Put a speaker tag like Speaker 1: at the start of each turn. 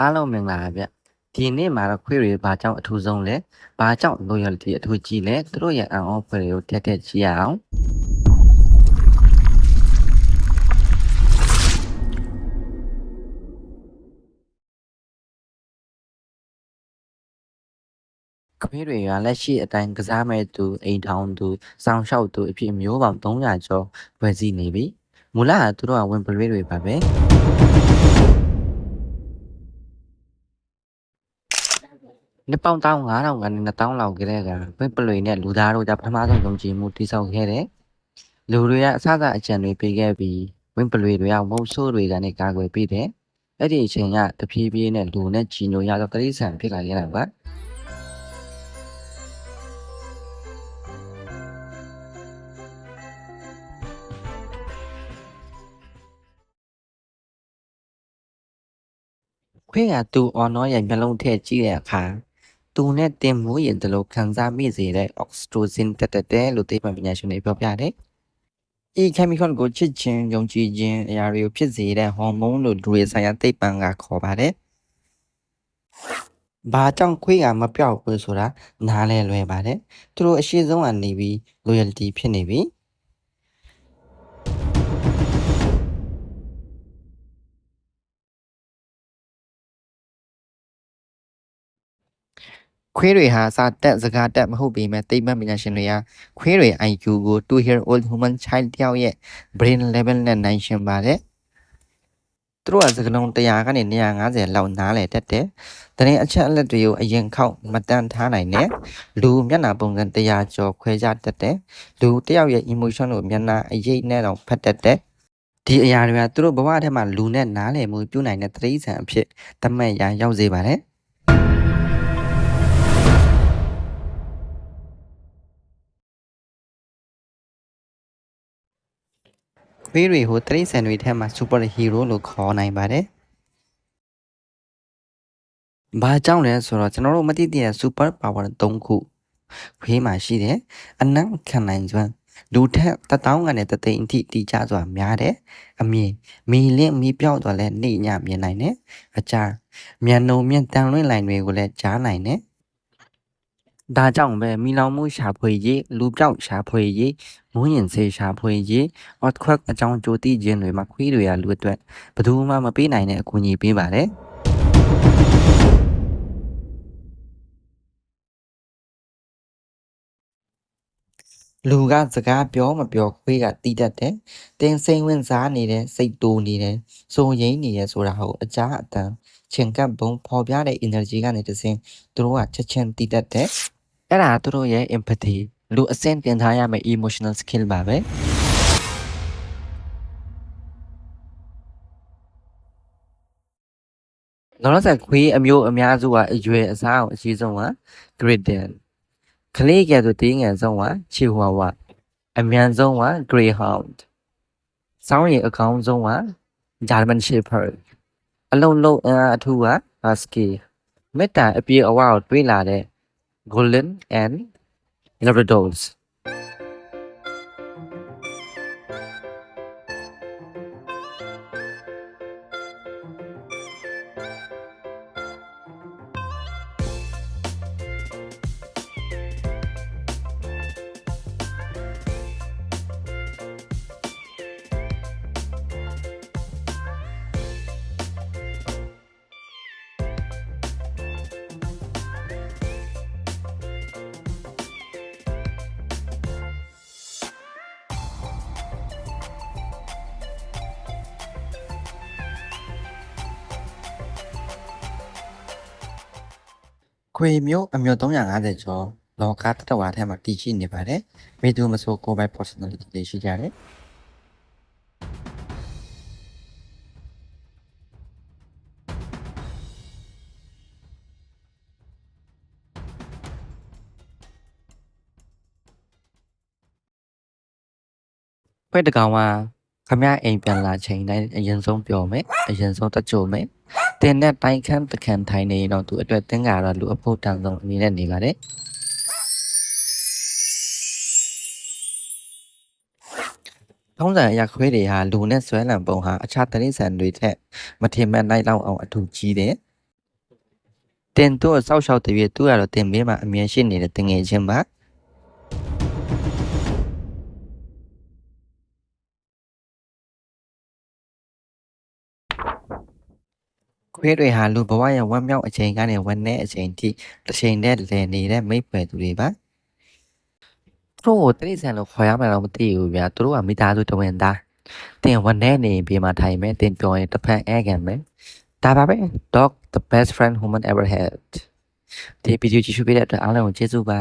Speaker 1: အားလုံးမင်္ဂလာပါဗျဒီနေ့မှာတော့ခွေးတွေဘာကြောင့်အထူးဆုံးလဲဘာကြောင့် loyalty အထူးကြီးလဲသူတို့ရဲ့ on offer တွေကိုတက်တက်ကြည့်ရအောင်ခွေးတွေကလက်ရှိအတိုင်းကစားမဲ့သူအိမ်ထောင်သူစောင်းလျှောက်သူအဖြစ်မျိုးပေါင်း300ကျော်ဖွဲ့စည်းနေပြီမူလကသူတို့ကဝင်ပလွေးတွေပါပဲ နှစ်ပေါင်း1500ကနေ2000လောက်ကြတဲ့ကဝင်ပလွေနဲ့လူသားတို့ကပထမဆုံးယုံကြည်မှုတိစောက်ခဲ့တယ်လူတွေကအစအအကြံတွေပေးခဲ့ပြီးဝင်ပလွေတွေကမုတ်ဆိုးတွေကနေကာကွယ်ပေးတယ်အဲ့ဒီအချိန်ကတဖြည်းဖြည်းနဲ့လူနဲ့ကြီးညိုရတော့တတိဆန်ဖြစ်လာခဲ့တာပါခွေးကသူ့အော်နောရဲ့မျက်လုံးထည့်ကြည့်တဲ့အခါ သူနဲ့တင်မိုးရင်တလို့ခံစားမိစေတဲ့ oxytocin တက်တက်တဲလို့သိပ္ပံပညာရှင်တွေပြောပြတယ်။ဤ chemical ကိုချစ်ခြင်းယုံကြည်ခြင်းအရာတွေကိုဖြစ်စေတဲ့ hormone လို့လူတွေဆိုင်ရာသိပ္ပံကခေါ်ပါတယ်။ဘာကြောင့်ခွေးကမပြောက်ဘူးဆိုတာနားလဲလွယ်ပါတယ်။သူတို့အရှိဆုံးကနေပြီး loyalty ဖြစ်နေပြီ။ ခွေးတွေဟာစာတက်စကားတက်မဟုတ်ပေမဲ့သိပ္ပံပညာရှင်တွေကခွေးတွေ IQ ကို2 year old human child တယောက်ရဲ့ brain level နဲ့နိုင်ရှင်ပါတယ်သူတို့ကစကလုံး100ကနေ150လောက်နားလည်တတ်တယ်။တရင်အချက်အလက်တွေကိုအရင်ခောက်မတန်ထားနိုင်တဲ့လူမျက်နှာပုံစံ100ကျော်ခွဲခြားတတ်တယ်။လူတယောက်ရဲ့ emotion ကိုမျက်နှာအရေးနဲ့တော့ဖတ်တတ်တယ်။ဒီအရာတွေကသူတို့ဘဝထဲမှာလူနဲ့နားလည်မှုပြုနိုင်တဲ့တတိဆန်အဖြစ်သတ်မှတ်ရရောက်စေပါတယ်။ ခွေးတွေကိုတရိတ်ဆန်တွေထဲမှာ super hero လို့ခေါ်နိုင်ပါတယ်။ဘာကြောင့်လဲဆိုတော့ကျွန်တော်တို့မသိတဲ့ super power 3ခုခွေးမှာရှိတယ်။အနံ့ခံနိုင်စွမ်းလူထက်တထောင်ကနေတသိန်းအထိတီးကြစွာများတယ်။အမြင်မီလင့်မီပြောက်တော့လဲနေညမြင်နိုင်တယ်။အကြာမြန်နှုံမြင့်တန်လွင့်လိုင်းတွေကိုလည်းကြားနိုင်တယ်။ ဒါကြောင့်ပဲမီလောင်မှုရှာဖွေရေးလူပြောက်ရှာဖွေရေးမုန်းရင်စေးရှာဖွေရေး earthquake အကြောင်းကြိုသိခြင်းတွေမှာခွေးတွေကလူအတွက်ဘယ်သူမှမပေးနိုင်တဲ့အကူအညီပေးပါတယ်လူကစကားပြောမပြောခွေးကတီးတတ်တယ်။တင်းစိမ့်ဝင်စားနေတယ်စိတ်တိုးနေတယ်စိုးရိမ်နေတယ်ဆိုတာဟုတ်အကြအတန်ချင်ကပ်ဘုံပေါ်ပြတဲ့ energy ကနေတစင်းသူတို့ကချက်ချင်းတီးတတ်တယ်။ အဲ့ဒါသူတို့ရဲ့ empathy လူအဆင့်တင်ထားရမယ့် emotional skill ပါပဲလောလောဆယ်ခွေးအမျိုးအများစုကအရွယ်အစားအောင်အကြီးဆုံးက Great Dane ကလေးကဲဆိုတင်းငယ်ဆုံးက Chihuahua အမြန်ဆုံးက Greyhound စောင်းရည်အကောင်းဆုံးက German Shepherd အလုံးလုံးအင်အားအထူးက Husky မေတ္တာအပြေအဝကိုတွေးလာတဲ့ golden and elaborate dolls. ခွေမျိုးအမျိုး350ကျော်လောကတတဝါထဲမှာတည်ရှိနေပါတယ်။မိသူမဆိုကိုယ်ပိုင် personality တွေရှိကြတယ်။ခွေတကောင်ကခမအိမ်ပြန်လာချိန်တိုင်းအရင်ဆုံးပြောမယ်အရင်ဆုံးတကြိုမယ် တင်တဲ့တိုင်ခမ်းတခန့်ထိုင်နေရင်တော့သူအတွက်တင်းကတော့လူအဖို့တန်ဆုံးအနေနဲ့နေပါတယ်ထုံးစံအရာခွေးတွေဟာလူနဲ့ဆွဲလံပုံဟာအခြားတရိษံတွေထက်မထင်မှတ်နိုင်လောက်အောင်အထူးကြီးတယ်တင်တို့စောက်ရှောက်တရွေ့သူကတော့တင်ဘေးမှာအမြဲရှိနေတဲ့တငယ်ချင်းပါ ခွေးတွေဟာလူဘဝရဲ့ဝမ်းမြောက်အချိန်ကနေဝမ်းနည်းအချိန်ထိတစ်ချိန်တည်းလည်နေတဲ့မိတ်ပဲသူတွေပါသူတို့ကိုတိရစ္ဆာန်လို့ခေါ်ရမှာတော့မသိဘူးဗျာသူတို့ကမိသားစုတဝင်သားတင်ဝမ်းနည်းနေပြေးမှာထိုင်မယ်တင်ပြောရင်တစ်ဖက်အဲကန်မယ်ဒါပါပဲ dog the best friend human ever had ဒီဗီဒီယိုကြည့်ရှုပေးတဲ့အတွက်အားလုံးကိုကျေးဇူးပါ